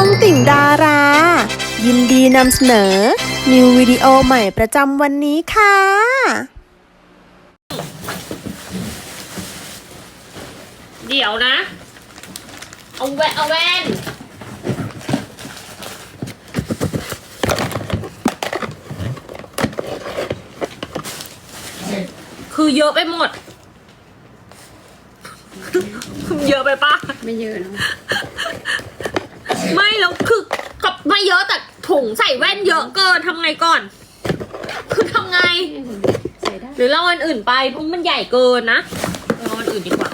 องติ่งดารา ยินดีนำเสนอ นิววิดีโอใหม่ประจำวันนี้ค่ะ เดี๋ยวนะ เอาแว่นเอาแว่นคือเยอะไปหมด เยอะไปปะไม่เยอะเนอะ ไม่แล้วคือกับไม่เยอะแต่ถุงใส่แว่นเยอะเกินทำไงก่อน คือทำไง ใส่ได้ หรือเราอันอื่นไปเพราะมันใหญ่เกินนะเราอันอื่นดีกว่า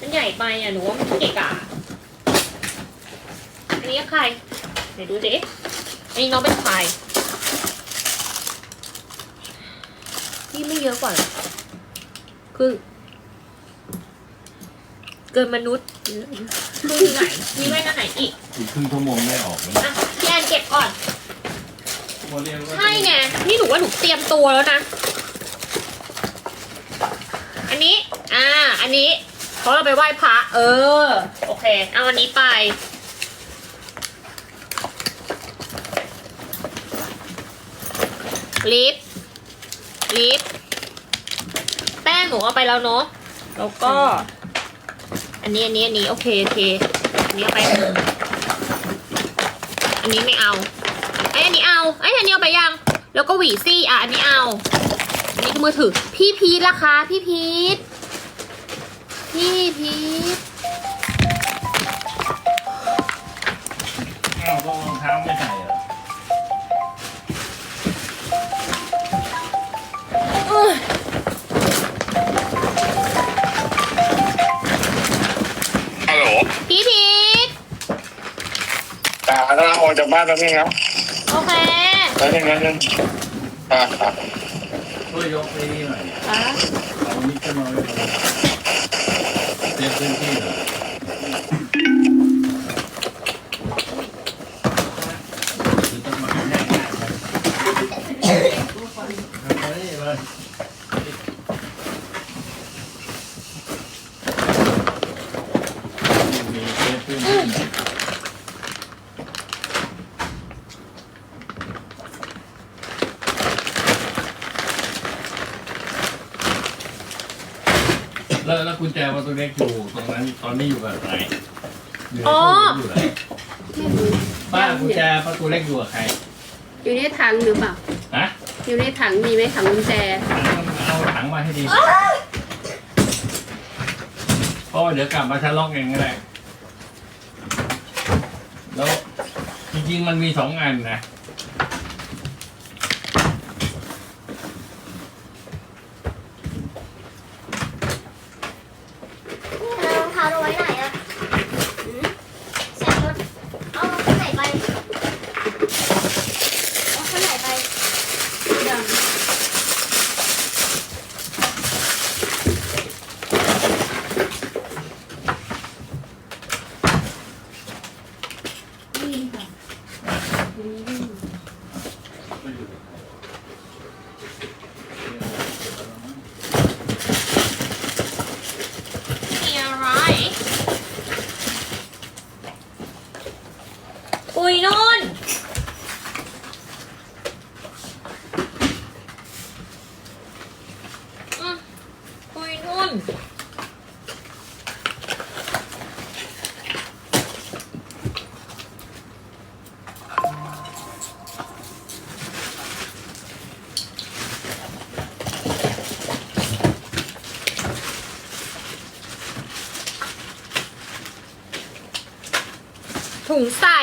มันใหญ่ไปอะหนูว่ามันเกะกะอันนี้ใครไหนดูสิอันนี้น้องเป็นใครพี่ไม่เยอะกว่าเหรอคือ เกินมนุษย์ เยอะเยอะคือไหน มีแว่นอันไหนอีกอีกครึ่งชั่วโมงได้ออกแล้วอะพี่แอนเก็บก่อน โมเดลก็ใช่ไง นี่หนูว่าหนูเตรียมตัวแล้วนะ อันนี้ อ่า อันนี้เพราะเราไปไหว้พระ เออ โอเค เอาอันนี้ไป ลิป ลิป แป้งหนูเอาไปแล้วเนาะ แล้วก็ อันนี้อันนี้อันนี้โอเคโอเคอันนี้เอาไป อันนี้ไม่เอาไอ้อันนี้เอาไอ้อันนี้เอาไปยัง แล้วก็หวีซี่อะอันนี้เอาอันนี้คือมือถือ พี่พีทล่ะคะพี่พีทพี่พีทำลังออกจากบ้านแล้วนี่ครับโอเคแล้วนึงแล้วนึงอ่าครับช่วยยกไปนี่หน่อยอะเอานี่ขึ้นมาไว้ก่อนเตรียมพื้นที่เหรอหรือต้นไม้แห้งๆไปเอาไปเลยมีเตรียมพื้นที่ แล้วแล้ว กุญแจประตูเล็กอยู่ตรงนั้นตอนนี้อยู่กับใครอยู่ในอ๋อตู้อยู่ไหนป้ากุญแจประตูเล็กอยู่กับใครอยู่ในถังหรือเปล่า ฮะอยู่ในถังมีไหมถังกุญแจ เอาถังมาให้ดีเพราะว่าเดี๋ยวกลับมาทะเลาะกันก็ได้แล้วจริงๆมันมีสองอันนะ รองเท้าเราไว้ไหนอะหืมใส่รถเอาข้างไหนไป เอาข้างไหนไป มีอะไร อุ้ยนุ่น อืมอุ้ยนุ่น ถุ งใส่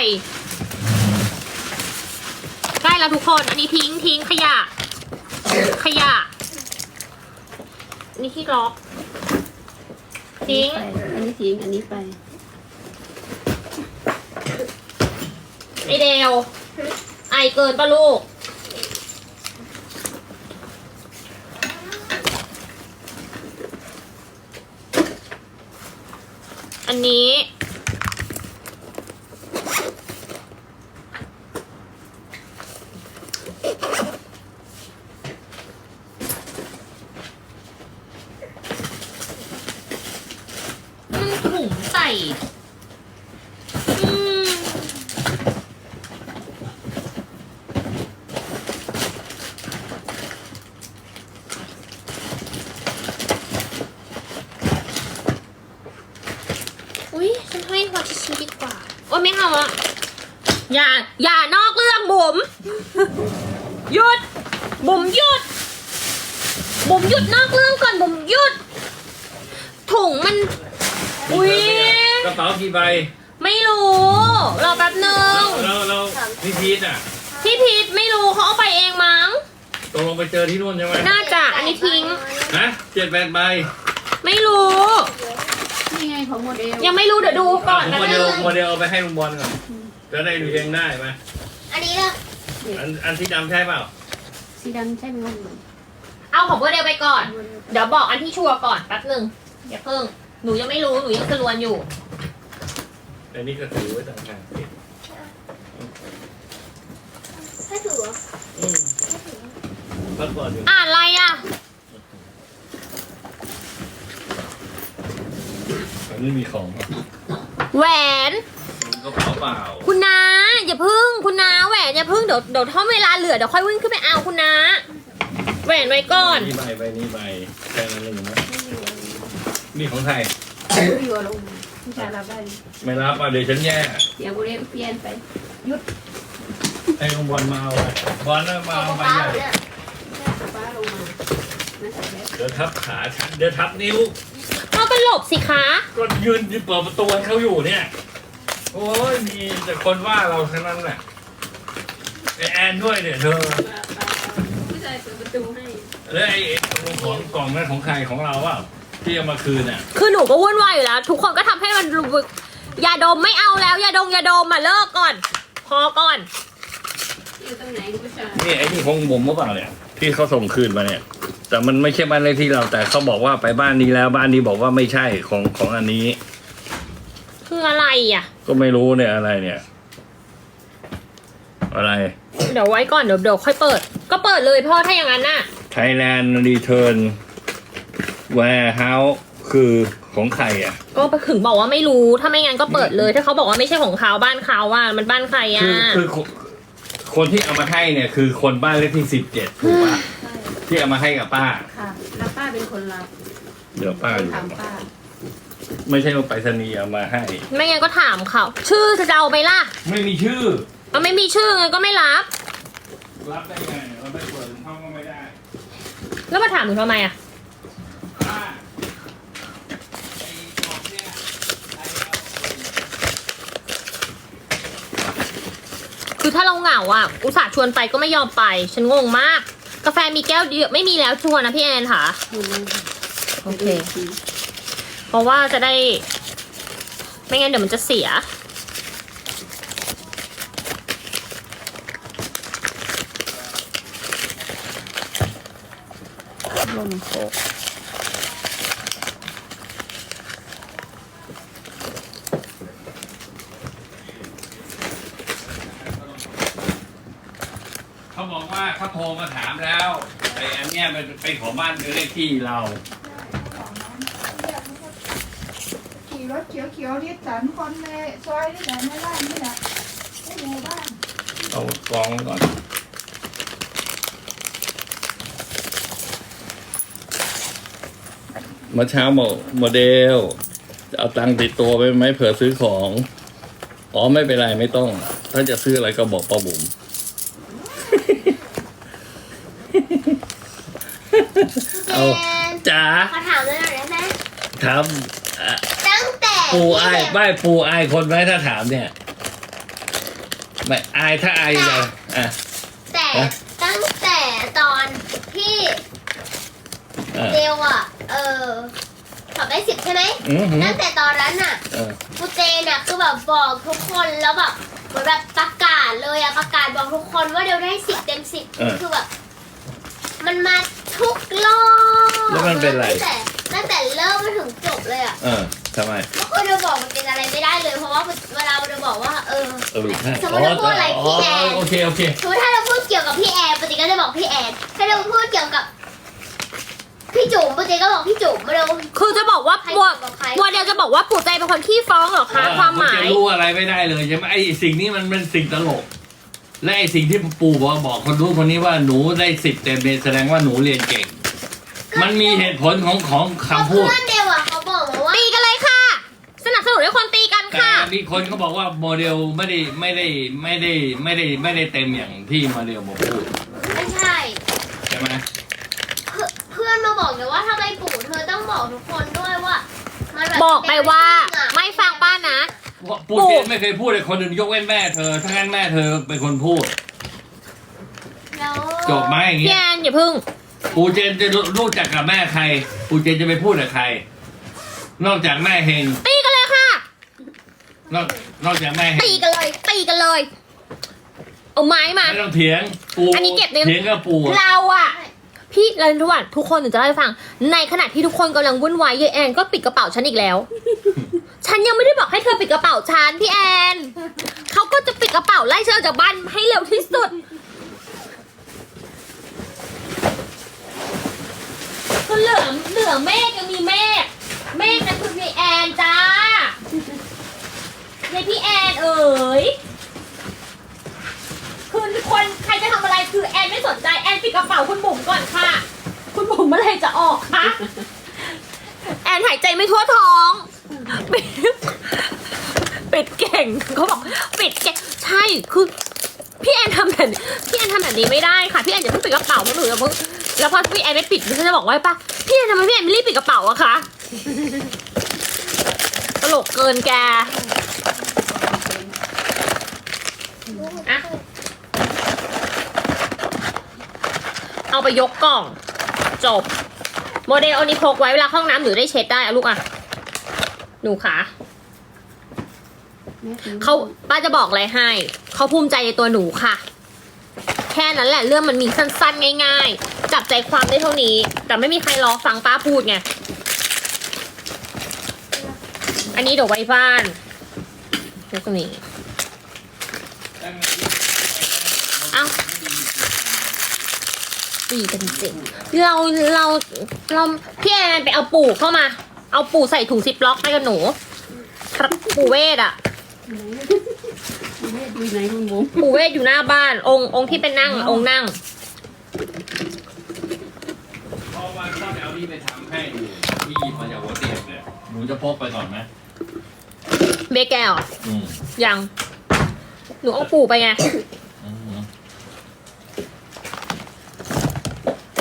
ใกล้แล้วทุกคน อันนี้ทิ้งทิ้งขยะ ขยะ นี่ที่ล็อก ทิ้งไปอันนี้ทิ้ง อันนี้ไป ไอเดวไอเกินปะลูก อันนี้ มันถุงใส่ อืม อ้ยไม่เอาอะอย่า อย่านอกเรื่องบุ๋มหยุดบุ๋มหยุดบุ๋มหยุดนอกเรื่องก่อนบุ๋มหยุด ถุงมัน อุ้ยกระเป๋ากี่ใบไม่รู้ รอแป๊บนึงแล้วแล้วพี่พีทอะพี่พีทไม่รู้เขาเอาไปเองมั้งตกลงไปเจอที่นู่นใช่ไหมน่าจะอันนี้ทิ้งฮะเจ็ดแปดใบไม่รู้ นี่ไงของโมเดลยังไม่รู้เดี๋ยวดูก่อนโมนะเดลโมเดลเอาไปให้ลุงบอลก่อนจะได้ดูเองได้ไหมอันนี้ละอันอันที่ดำใช่เปล่าสีดำใช่ไหมครับเอาของโมเดลไปก่อน เดี๋ยวบอกอันที่ชัวร์ก่อนแป๊บนึงอย่าเพิ่ง หนูยังไม่รู้หนูยังสรวนอยู่อันนี้ก็ถือไว้ต่างหากให้ถือเหรออืมพักก่อนอยู่อ่านอะไรอะ อันนี้มีของแหวนกระเป๋าเปล่าคุณนาอย่าพึ่งคุณนาแหวนอย่าพึ่งเดี๋ยวเดี๋ยวถ้าเวลาเหลือเดี๋ยวค่อยวิ่งขึ้นไปเอาคุณนาแหวนไว้ก่อน นี่ใบใบนี้ใบแค่นั้นเองนะนี่ของใครไม่อยู่ลงผู้ชายรับได้ไม่รับอะเดี๋ยวฉันแย่เดี๋ยวโมเดลเปลี่ยนไปให้ลุงบอลมาเอาไปบอลน่ะมาเอาใบฟ้าใหญ่เนี่ยแม่ฟ้าลงมานั่นใส่แล้วเดี๋ยวทับขาฉันเดี๋ยวทับนิ้วเอา ก็หลบสิคะ ก็ยืนเปิดประตูให้เขาอยู่เนี่ย โอ้ยมีแต่คนว่าเราทั้งนั้นแหละไอแอนด้วยเนี่ยเธอผู้ชายเปิดประตูให้ แล้วไอ้ไอ้ของกล่องนั้นของใครของเราอะที่เอามาคืนอะคือหนูก็วุ่นวายอยู่แล้ว ทุกคนก็ทำให้มันรู้ยาดมไม่เอาแล้วยาดมยาดมมาเลิกก่อน พอก่อน อยู่ตรงไหนผู้ชาย นี่ไอ้นี่ของผมหรือเปล่าเนี่ยที่เขาส่งคืนมาเนี่ย แต่มันไม่ใช่บ้านเลขที่เรา แต่เขาบอกว่าไปบ้านนี้แล้วบ้านนี้บอกว่าไม่ใช่ของของอันนี้ คืออะไรอะ ก็ไม่รู้เนี่ยอะไรเนี่ย อะไร เดี๋ยวไว้ก่อนเดี๋ยวเดี๋ยวค่อยเปิด ก็เปิดเลยพ่อถ้าอย่างนั้นน่ะ Thailand Return Warehouse คือของใครอะ ก็ถึงบอกว่าไม่รู้ถ้าไม่งั้นก็เปิดเลย ถ้าเขาบอกว่าไม่ใช่ของเขาบ้านเขาว่ามันบ้านใครคือะอคือคนคนที่เอามาให้เนี่ยคือคนบ้านเลขที่สิบเจ็ดถูกปะใช่ ที่เอามาให้กับป้า ค่ะแล้วป้าเป็นคนรับเดี๋ยวป้าอยู่ถามป้า ไม่ใช่ว่าไปรษณีย์เอามาให้ ไม่งั้นก็ถามเขา ชื่อจะเอาไปล่ะไม่มีชื่อ มันไม่มีชื่อไงก็ไม่รับ รับได้ไงเราไม่เปิดห้องก็ไม่ได้แล้วมาถามหนูทำไมอะ ป้าไอ้กล่องเนี่ยใครเอาคือถ้าเราเหงาอะ อุตส่าห์ชวนไปก็ไม่ยอมไป ฉันงงมาก กาแฟมีแก้วเดียวไม่มีแล้วชวนนะพี่แอนค่ะอยู่เลยค่ะ โอเค เพราะว่าจะได้ ไม่งั้นเดี๋ยวมันจะเสีย ลมโคก เขาบอก ว่าเขาโทรมาถามแล้วไอ้อันเนี้ยมันเป็นของบ้านเลขที่เรา ขี่รถเขียวๆนิสสันคนในซอยนี่แหละในไร่นี่แหละในหมู่บ้านเอากองก่อน เมื่อเช้าบอกโมเดล จะเอาตังค์ติดตัวไปไหมเผื่อซื้อของ อ๋อไม่เป็นไรไม่ต้อง ถ้าจะซื้ออะไรก็บอกป้าบุ๋ม เอาแอนจ๋าขอถามเลยหน่อยได้ไหมถามอะตั้งแต่ปูอายไม่ปูอายคนไหมถ้าถามเนี่ยไม่อายถ้าอายเลยอะแต่ฮะตั้งแต่ตอนที่เออเดวอะ เออสอบได้สิบใช่ไหมอือหือตั้งแต่ตอนนั้นน่ะเออกูเจนอะคือแบบบอกทุกคนแล้วแบบเหมือนแบบประกาศเลยอะประกาศบอกทุกคนว่าเดี๋ยวได้สิบเต็มสิบเออคือแบบ มันมาทุกรอบแล้วมันเป็นไร ตั้งแต่ตั้งแต่เริ่มมาถึงจบเลยอะเออทำไมก็คือเดวบอกมันเป็นอะไรไม่ได้เลย เพราะว่าเวลาเดวบอกว่า เออ เออใช่สมมุติเราพูดอะไรพี่แอน โอเค โอเค สมมติถ้าเราพูดเกี่ยวกับพี่แอนปกติก็จะบอกพี่แอน ถ้าเราพูดเกี่ยวกับ พี่จุ๋มปกติก็บอกพี่จุ๋มเราคือจะบอกว่าใครบัวกับใครบัวเดียวจะบอกว่าปู่ใจเป็นคนขี้ฟ้องเหรอคะ ความหมายนจะรู้อะไรไม่ได้เลยใช่ไหมไอ้สิ่งนี้มันเป็นสิ่งตลก และไอ้สิ่งที่ปู่บอกบอกคนรู้คนนี้ว่าหนูได้สิบเต็มเนี่ยแสดงว่าหนูเรียนเก่ง มันมีเหตุผลของของคำพูด เพื่อนเดวอะเขาบอกมาว่าตีกันเลยค่ะ สนับสนุนให้คนตีกันแต่ค่ะ มีคนเขาบอกว่าโมเดลไม่ได้ไม่ได้ไม่ได้ไม่ได้ไม่ได้เต็มอย่างที่โมเดลมาพูดไม่ใช่ใช่ไหมเพื่อนเพื่อนมาบอกเลยว่าถ้าไปปู่เธอต้องบอกทุกคนด้วยว่ามันแบบบอกไปว่าเป็นจริงอะไม่ฟังป้านะเพราะ ปูเจนไม่เคยพูดเลยคนอื่นยกเว้นแม่เธอ ถ้างั้นแม่เธอเป็นคนพูด แล้วจบไหมอย่างพี่เงี้แอยนอย่าพึ่ง ปูเจนจะรู้จักกับแม่ใคร ปูเจนจะไปพูดกับใคร นอกจากแม่เฮงตีกันเลยค่ะ นอกนอกจากแม่เฮตีงกันเลย ตีกันเลย เอาไม้มา ไม่ต้องเถียงปูอันนี้เก็บใน เถียงกับปูอะเราอะพี่เราทุกวันทุกคนหนูจะเล่าให้ฟัง ในขณะที่ทุกคนกำลังวุ่นวายเยายแอนก็ปิดกระเป๋าฉันอีกแล้ว ฉันยังไม่ได้บอกให้เธอปิดกระเป๋าฉันพี่แอนเขาก็จะปิดกระเป๋าไล่ฉันออกจากบ้านให้เร็วที่สุดก็เหลือเหลือเมฆยังมีเมฆเมฆนั่นคือพี่แอนจ้าในพี่แอนเอ๋ยคือคนใครจะทำอะไรคือแอนไม่สนใจแอนปิดกระเป๋าคุณบุ๋มก่อนค่ะ คุณบุ๋มเมื่อไหรจะออกคะแอนหายใจไม่ทั่วท้อง ปิดปิดเก่งเขาบอกปิดเก่งใช่คือพี่แอนทำแบบนี้พี่แอนทำแบบนี้ไม่ได้ค่ะพี่แอนอย่าเพิ่งปิดกระเป๋าเพราะหนูจะเพิ่งแล้วพอพี่แอนไม่ปิดฉันจะบอกว่าป่ะพี่แอนทำไมพี่แอนไม่รีบปิดกระเป๋าอะคะตลกเกินแกอะเอาไปยกกล่อง จบ โมเดลอนี้พกไว้เวลาข้าห้องน้ำหนูได้เช็ดได้อะลูกอะ หนูขาเขาป้าจะบอกอะไรให้ เขาภูมิใจในตัวหนูค่ะ แค่นั้นแหละเรื่องมันมีสั้นๆ ง่าย ๆ จับใจความได้เท่านี้ แต่ไม่มีใครรอฟังป้าพูดไง อันนี้เดี๋ยวไว้บ้านยกตรงนี้เอ้าตีกันจริงเราเราเราพี่แอนไปเอาปู่เข้ามา เอาปู่ใส่ถุงซิปล็อกไปกับหนูครับปู่เวทอะดูไหนคุณบุ๋มปู่เวทอยู่หน้าบ้าน องค์องค์ที่เป็นนั่งองค์นั่งเพราะว่าต้องเอานี่ไปทำให้อยู่ที่หยิบมาจากหัวเตียงเนี่ยหนูจะพกไปก่อนไหมเบแก้วอืมยัง หนูเอาปู่ไปไง อืม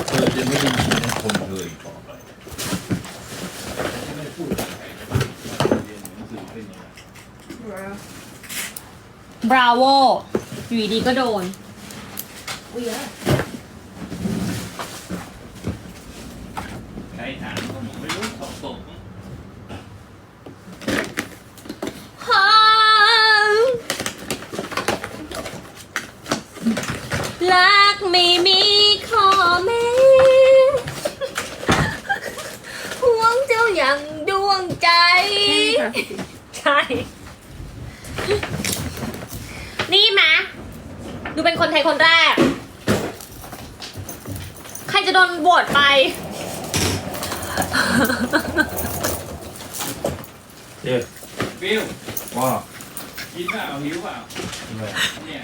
เธอจะไม่ได้ยินในคนเธออีกต่อไปไม่ได้พูดกับใครเรียนหนังสือเป็นยังไง บราโวอยู่ดีๆก็โดนใครถามก็หนูไม่รู้สอบตกรักไม่มีข้อแม้ห่วงเจ้าอย่างดวงใจ ใช่ นี่มะดูเป็นคนไทยคนแรก ใครจะโดนโหวตไปเอ๊ะฟิวว่ากินเปล่าหิวเปล่าเนี่ย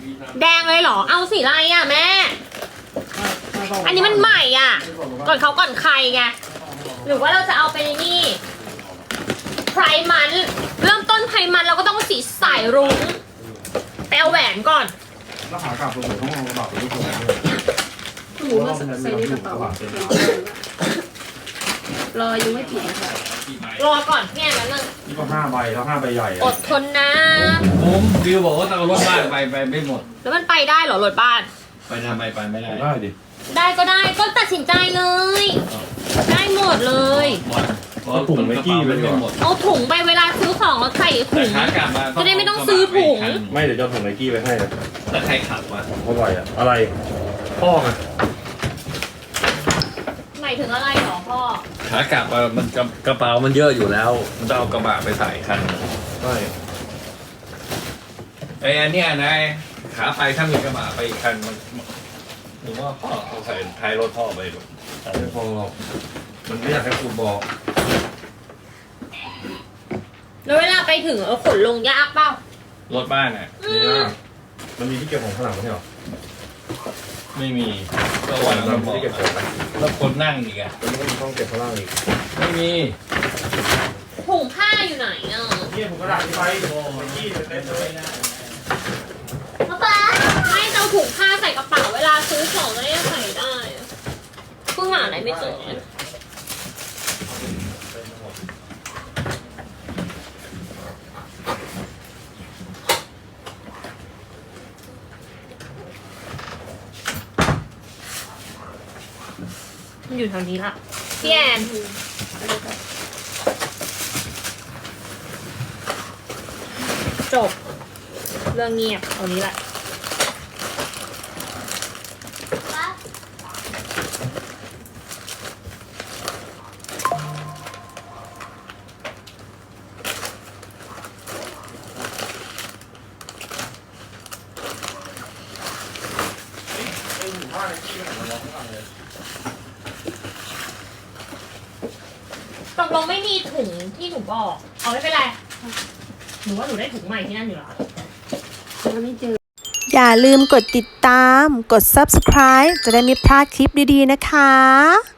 มีทำแดงเลยเหรอ เอาสีอะไรอะแม่ อันนี้มันใหม่อะ ก่อนเขาก่อนใครไง หรือว่าเราจะเอาไปนี่ไพรมัน เริ่มต้นไพรมันเราก็ต้องสีสายรุ้งไป เอาแหวนก่อนแล้วขากลับผมต้องเอากระเป๋าไปทุกคนเลยคุณบุ๋มมาใส่ในกระเป๋ารอยังไม่ปิดนะคะรอก่อนเนี่ยนั้นนึงนี่ก็ห้าใบแล้วห้าใบใหญ่ออะดทนนะ ผมฟิวบอกว่าต้องเอารถบ้านไปไปไม่หมด แล้วมันไปได้เหรอรถบ้าน ไปทำไมไปไม่ได้ได้ดิได้ก็ได้ก็ตัดสินใจเลย ได้หมดเลย เพราะถุงไม่กี้ไม่หมดเอาถุงไปเวลาซื้อของเราใส่แต่ถุงขากลับมาจะได้ไม่ต้องซื้อถุง ไม่เดี๋ยวจะเอาถุงไนกี้ไปให้นะแต่ใครขับวะเพราะไหวอะอะไรพ่อไงหมายถึงอะไรเหรอพ่อ ขากลับอะมันกระกระเป๋ามันเยอะอยู่แล้ว มันจะเอากระบะไปใส่คันใช่ไอ้อันเนี้ยนายขาไปถ้ามีกระบะไปอีกคันมันหรือว่าพ่อเอาใส่ท้ายรถพ่อไปดูแต่ไม่พอหรอกมันไม่อยากให้คุณบอก แล้วเวลาไปถึงเออขนลงยากเปล่ารถบ้านอะเนี่ยมันมีที่เก็บของข้างหลังไม่ใช่หรอไม่มีก็วันมันั้นนบมีอกที่เก็บของไปแล้วคนนั่งอีกอะมันก็มีช่องเก็บข้างล่างอีกไม่มีถุงผ้าอยู่ไหนอะนี่ผมกระดาษไปไนกี้เต็มเลยป๊าป๊าไม่จะเอาถุงผ้าใส่กระเป๋าเวลาซื้อของจะได้ใส่ได้เพิ่งหาอะไรไม่เจอเลย อยู่แถวนี้ละพี่แอนจบ เรื่องเงียบตรงนี้แหละ ตกลงไม่มีถุงที่หนูบอกเอาไม่เป็นไร หนูว่าหนูได้ถุงใหม่ที่นั่นอยู่แล้วยังไม่เจออย่าลืมกดติดตาม กด subscribe จะได้ไม่พลาดคลิปดีๆนะคะ